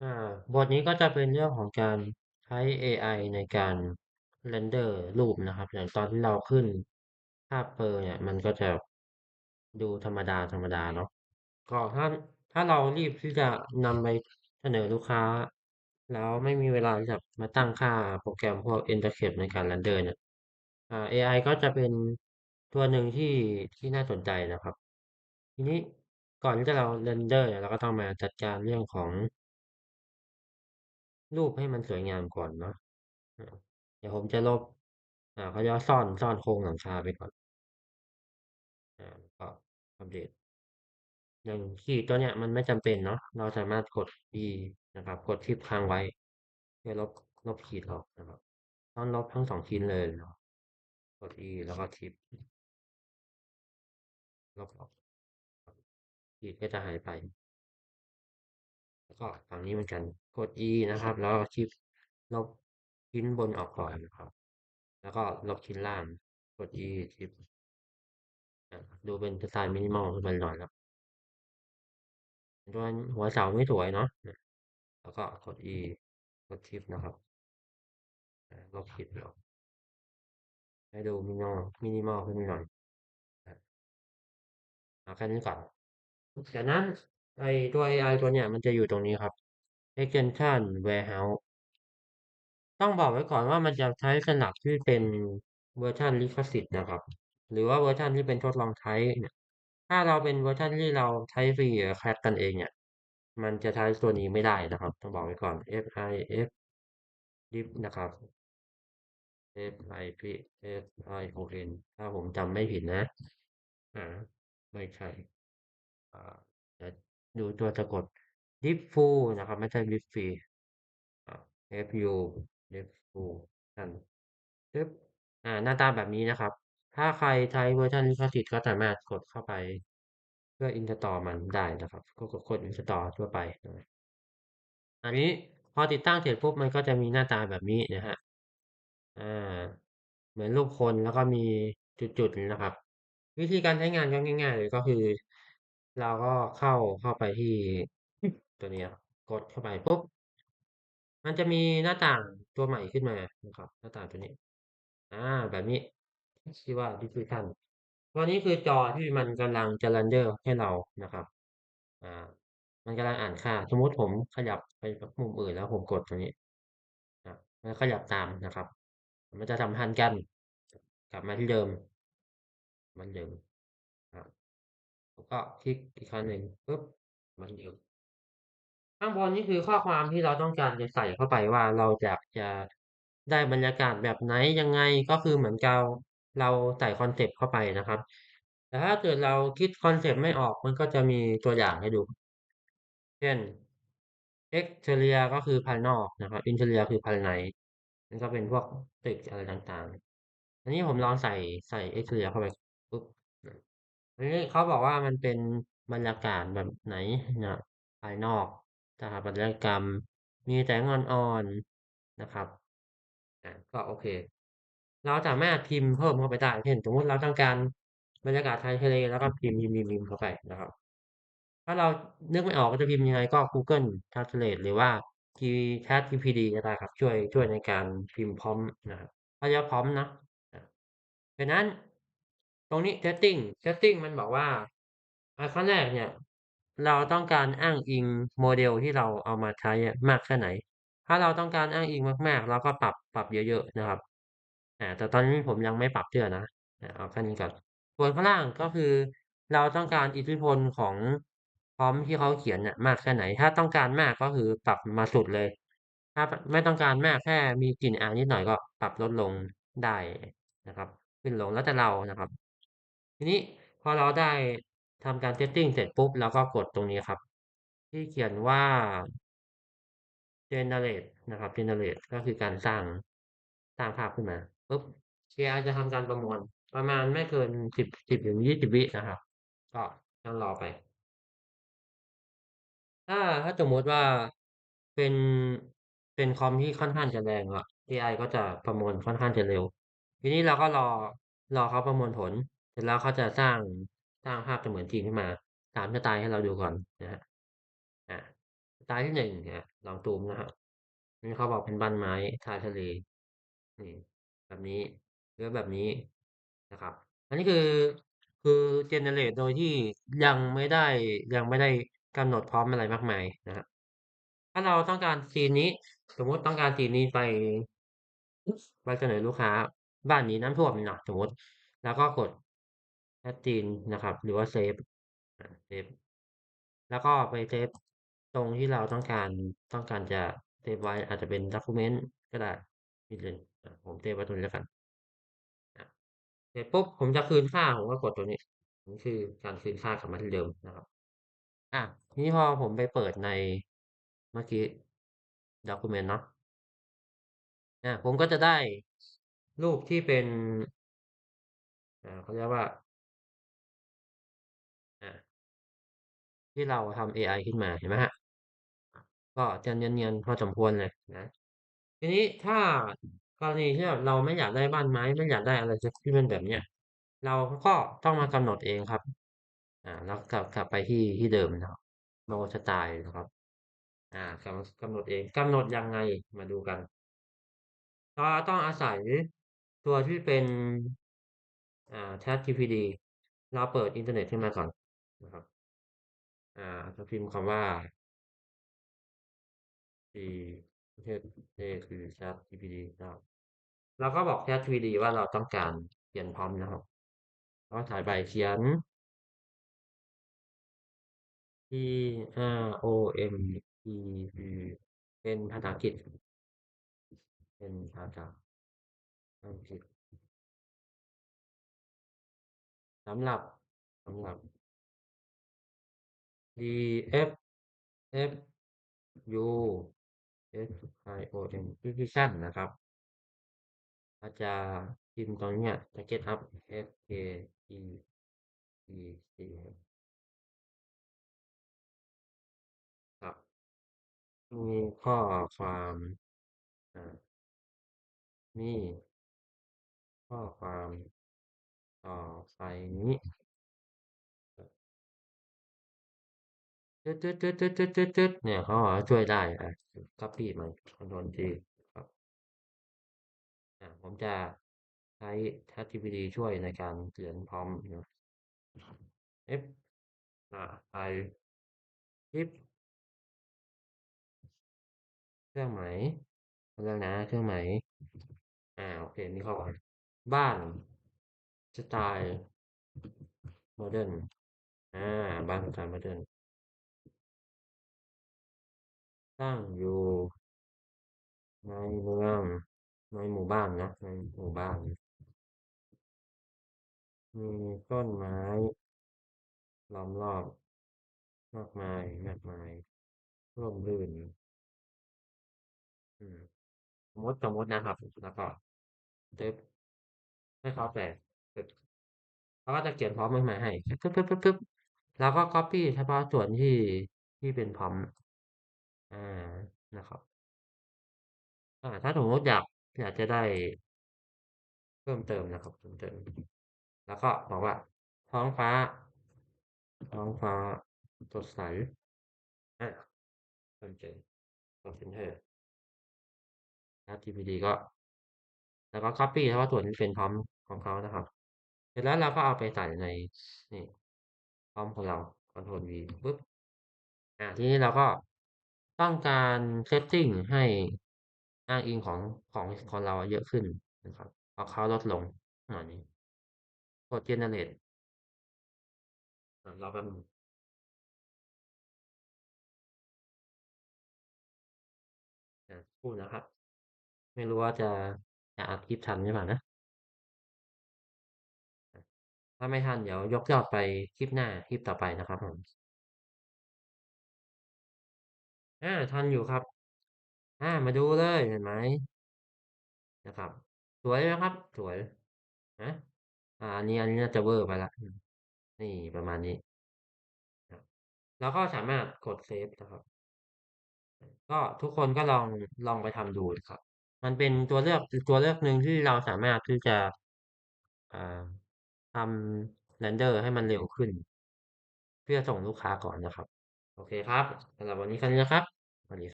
อ่า บทนี้ก็จะเป็นเรื่องของการใช้เอไอในการเรนเดอร์รูปนะครับ อย่างตอนที่เราขึ้นภาพเบลอร์เนี่ย มันก็จะดูธรรมดาธรรมดาเนาะ ก็ถ้าถ้าเรารีบที่จะนำไปเสนอลูกค้า แล้วไม่มีเวลาที่จะมาตั้งค่าโปรแกรมพวก Intercept ในการเรนเดอร์เนี่ยอ่า AI ก็จะเป็นตัวหนึ่งที่ที่น่าสนใจนะครับ ทีนี้ก่อนที่จะเราเรนเดอร์เนี่ยเราก็ต้องมาจัดการเรื่องของ รูปให้มันสวยงามก่อนเนาะเดี๋ยวผมจะลบอ่าเขาเรียกว่าซ่อนซ่อนโครงหลังคาไปก่อนอ่าแล้วก็อัปเดตอย่างขีดตัวเนี้ยมันไม่จำเป็นเนาะเราสามารถกด E นะครับ กดชิปค้างไว้เพื่อลบลบขีดออกนะครับต้องลบทั้งสองชิ้นเลยเนาะกด E แล้วก็ชิปลบออกขีดก็จะหายไป แล้วก็ฝั่งนี้เหมือนกันกด E นะครับ แล้วชิปลบชิ้นบนออกก่อนนะครับ แล้วก็ลบชิ้นล่างกด E ชิปดูเป็นสไตล์มินิมอลขึ้นมาหน่อยแล้วด้วยหัวเสาไม่สวยเนาะแล้วก็กด E กด Shift นะครับลบขีดออกให้ดูมินิมอลมินิมอลขึ้นมาหน่อยเอาแค่นี้ก่อนจากนั้น ไอตัว AI ตัวเนี้ยมันจะอยู่ตรงนี้ครับ extension warehouse ต้องบอกไว้ก่อนว่ามันจะใช้สนับที่เป็นเวอร์ชันลิขสิทธิ์นะครับ หรือว่าเวอร์ชันที่เป็นทดลองใช้เนี่ยถ้าเราเป็นเวอร์ชันที่เราใช้ฟรีแคสกันเองเนี่ยมันจะใช้ตัวนี้ไม่ได้นะครับ ต้องบอกไว้ก่อน FIF div นะครับ FIP FION ถ้าผมจำไม่ผิดนะอ่าไม่ใช่อ่าจะ ดูตัวสะกด div full นะครับ ไม่ใช่ div free FU div full นั่นปึ๊บอ่าหน้าตาแบบนี้นะครับ ถ้าใครใช้เวอร์ชันลิขสิทธิ์ก็สามารถกดเข้าไป เพื่อ install มันได้นะครับ ก็กดกด install ทั่วไปนะอันนี้พอติดตั้งเสร็จปุ๊บมันก็จะมีหน้าตาแบบนี้นะฮะอ่าเหมือนรูปคนแล้วก็มีจุดๆนะครับ วิธีการใช้งานก็ง่าย ๆ เลยก็คือ เราก็เข้า เข้าไปที่ ตัวนี้ครับกดเข้าไปปุ๊บ มันจะมีหน้าต่างตัวใหม่ขึ้นมานะครับ หน้าต่างตัวนี้ อ่า แบบนี้ชื่อว่า Diffusion ตัวนี้คือจอที่มันกำลังจะ render ให้เรานะครับ อ่า มันกำลังอ่านค่า สมมติผมขยับไปมุมอื่นแล้วผมกดตรงนี้อามันขยับตามนะครับ มันจะสัมพันธ์กัน กลับมาที่เดิมมือนเดิม แล้วก็คลิกอีกครั้งหนึ่งปึ๊บมือนเดิมข้างบนนี่คือข้อความที่เราต้องการจะใส่เข้าไปว่าเราอยากจะได้บรรยากาศแบบไหนยังไงก็คือเหมือนเราเราใส่คอนเซปต์เข้าไปนะครับ แต่ถ้าเกิดเราคิดคอนเซปต์ไม่ออกมันก็จะมีตัวอย่างให้ดู เช่น exterior ก็คือภายนอกนะครับ interior คือภายในมันก็เป็นพวกตึกอะไรต่างๆ อันนี้ผมลองใส่ใส่ exterior เข้าไป นนี้เขาบอกว่ามันเป็นบรรยากาศแบบไหนนะภายนอกสถาปัตยกรรม มีแสงอ่อนๆนะครับอ่าก็โอเค เราสามารถพิมพ์เพิ่มเข้าไปได้เช่นสมมติเราต้องการบรรยากาศชายทะเลแล้วก็พิมพ์ๆๆๆเข้าไปนะครับ ถ้าเรานึกไม่ออกว่าจะพิมพ์ยังไงก็ Google Translate หรือว่า G ChatGPT ก็ได้ครับ ช่วยช่วยในการพิมพ์ prompt นะครับเขาเรียกว่า prompt เนาะดังนั้น ตรงนี้ setting setting มันบอกว่าอ่าขั้นแรกเนี่ย เราต้องการอ้างอิงโมเดลที่เราเอามาใช้มากแค่ไหน ถ้าเราต้องการอ้างอิงมากๆ เราก็ปรับปรับเยอะๆนะครับแต่ตอนนี้ผมยังไม่ปรับเชื่อนะเอาแค่นี้ก่อนส่วนข้างล่างก็คือเราต้องการอิทธิพลของพร็อมที่เขาเขียนน่ะมากแค่ไหน ถ้าต้องการมากก็คือปรับมาสุดเลย ถ้าไม่ต้องการมากแค่มีกลิ่นอายนิดหน่อยก็ปรับลดลงได้นะครับ ขึ้นลงแล้วแต่เรานะครับ ทีนี้พอเราได้ทำการ setting เสร็จปุ๊บ เราก็กดตรงนี้ครับ ที่เขียนว่า generate นะครับ generate ก็คือการสร้างสร้างภาพขึ้นมาปุ๊บเอไอจะทำการประมวลประมาณไม่เกิน10 10ถึง20วินะครับ ก็ต้องรอไป ถ้าถ้าสมมติว่าเป็นเป็นคอมที่ค่อนข้างจะแรงอะเอไอก็จะประมวลค่อนข้างจะเร็ว ทีนี้เราก็รอรอเขาประมวลผล ร็จแล้วเขาจะสร้างสร้างภาพเสมือนจริงขึ้นมาตามสไตล์ให้เราดูก่อนนะครับอาตล์ที่หนึ่งเนี่ยลองซูมนะครันี่เขาบอกเป็นบ้านไม้ชายทะเลนี่แบบนี้หรือแบบนี้นะครับ อันนี้คือคือเจเนเรตโดยที่ยังไม่ได้ยังไม่ได้กำหนดพร้อมอะไรมากมายนะครับถ้าเราต้องการซีนนี้ สมมุติต้องการซีนนี้ไปไปเสนอลูกค้า บ้านนี้น้ำท่วมเนาะสมมติ แล้วก็กด add scene นะครับ หรือว่าเซฟเซฟแล้วก็ไปเซฟตรงที่เราต้องการต้องการจะเซฟไว้อาจจะเป็น document ก็ได้นี่เลยผมเซฟไว้ตรงนี้แล้วกันเสร็จปุ๊บผมจะคืนค่าผมก็กดตัวนี้นี่คือการคืนค่ากลับมาที่เดิมนะครับ อะทีนี้พอผมไปเปิดในเมื่อกี้ document เนาะอะผมก็จะได้รูปที่เป็นอ่าเขาเรียกว่า ที่เราทำ AI ขึ้นมาเห็นไหมฮะก็จะเนียนๆพอสมควรเลยนะ ทีนี้ถ้ากรณีที่เราไม่อยากได้บ้านไม้ ไม่อยากได้อะไรที่เป็นแบบเนี้ยเราก็ต้องมากำหนดเองครับ อ่า แล้วกลับกลับไปที่ที่เดิมนะครับโนสไตล์นะครับ อ่ากำกำหนดเองกำหนดยังไงมาดูกันก็ต้องอาศัยตัวที่เป็น อ่า ChatGPT เราเปิดอินเทอร์เน็ตขึ้นมาก่อนนะครับ อ่าจะพิมพ์คำว่า G ประเทศเทศคือ ChatGPT นะครับเราก็บอก ChatGPT ว่าเราต้องการเขียนพร้อมนะครับก็ถ่ายใบเขียน P R O M P E เป็นภาษาอังกฤษเป็นภาษาอังกฤษสำหรับสำหรับ D F F U S I O N Precision นะครับอาจารย์พิมพ์ตรงเนี้ยจะ get up F A E E C ครับ มีข้อความอ่ามีข้อความต่อไปนี้ ตึ๊ดตึ๊ดตึ๊ดตึ๊ดตึ๊ดตึ๊ดตึ๊ดเนี่ยเขาบอกว่าช่วยได้ อะ copy มัน control T ครับอ่าผมจะใช้ ChatGPT ช่วยในการเขียนพร้อมนะ F อ่าไปทิปเครื่องหมายเรื่องนะเครื่องหมายอ่าโอเคมีข้อความบ้านสไตล์โมเดิร์นอ่าบ้านสไตล์โมเดิร์น ตั้งอยู่ในเมืองในหมู่บ้านนะในหมู่บ้าน มีต้นไม้ล้อมรอบมากมายมากมายร่มรื่นอืมสมมติสมมตินะครับ แล้วก็ตึ๊บให้เขาแปลตึ๊บเขาก็จะเขียนพร้อมมาให้ปึ๊บปึ๊บปึ๊บปึ๊บแล้วก็ copy เฉพาะส่วนที่ที่เป็นพร้อม อ่านะครับอ่าถ้าสมมติอยาก อยากจะได้ เพิ่มเติมนะครับ เพิ่มเติม แล้วก็บอกว่า ท้องฟ้า ท้องฟ้าสดใสอ่าเพิ่มเติม กด enter ChatGPT ก็ แล้วก็ copy เฉพาะส่วนที่เป็นพร้อมของเขานะครับ เสร็จแล้วเราก็เอาไปใส่ใน นี่พร้อมของเรา Ctrl V ปึ๊บอ่าทีนี้เราก็ ต้องการ setting ให้อ้างอิงของของของเราเยอะขึ้นนะครับเอาเขาลดลงหน่อยนี้กด generate อ่ารอแป๊บนึงพูดนะครับ ไม่รู้ว่าจะจะอัดคลิปทันหรือเปล่านะ ถ้าไม่ทันเดี๋ยวยกยอดไปคลิปหน้าคลิปต่อไปนะครับผม อา ทันอยู่ครับ อา มาดูเลย เห็นไหม นะครับ สวยไหมครับ สวยนะอ่าอันนี้ อันนี้น่าจะเวอร์ไปแล้วนี่ ประมาณนี้ ครับแล้วก็สามารถกดเซฟนะครับ ก็ทุกคนก็ลอง ลองไปทำดูนะครับ มันเป็นตัวเลือกตัวเลือกหนึ่งที่เราสามารถที่จะ อ่า ทำเรนเดอร์ให้มันเร็วขึ้น เพื่อส่งลูกค้าก่อนนะครับ โอเคครับสำหรับวันนี้แค่นี้นะครับสวัสดี